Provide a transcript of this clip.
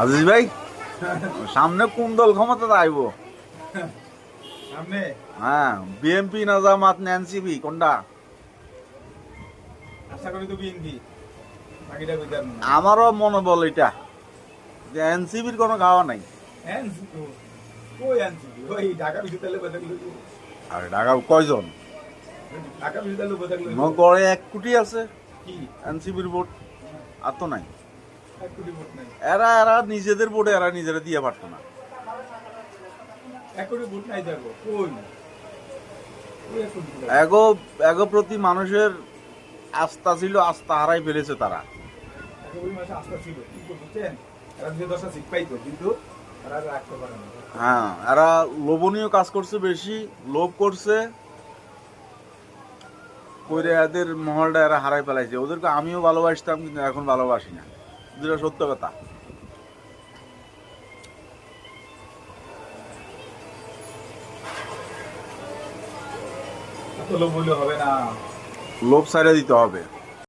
আজিজ ভাই সামনে কোন দল ক্ষমতা আইব? সামনে? হ্যাঁ বিএমপি না জামাত না এনসিপি কোনটা? আশা করি তো বিএনপি আমারও মনোবল এটা যে এনসিপির কোনো গাওয়া নাই। আর ঢাকা কয়জন? গড়ে এক কোটি আছে এনসিপির ভোট আর তো নাই। এরা এরা নিজেদের বোর্ডে এরা নিজেরা দিয়ে পারতো না। এগো এগো প্রতি মানুষের আস্থা ছিল আস্থা হারাই ফেলেছে তারা। হ্যাঁ এরা লোভনীয় কাজ করছে বেশি লোভ করছে। করে এদের মহলটা এরা হারাই ফেলাইছে। ওদেরকে আমিও ভালোবাসতাম কিন্তু এখন ভালোবাসি না। যেটা সত্য কথা। এত বললে হবে না। লোভ ছাড়া দিতে হবে।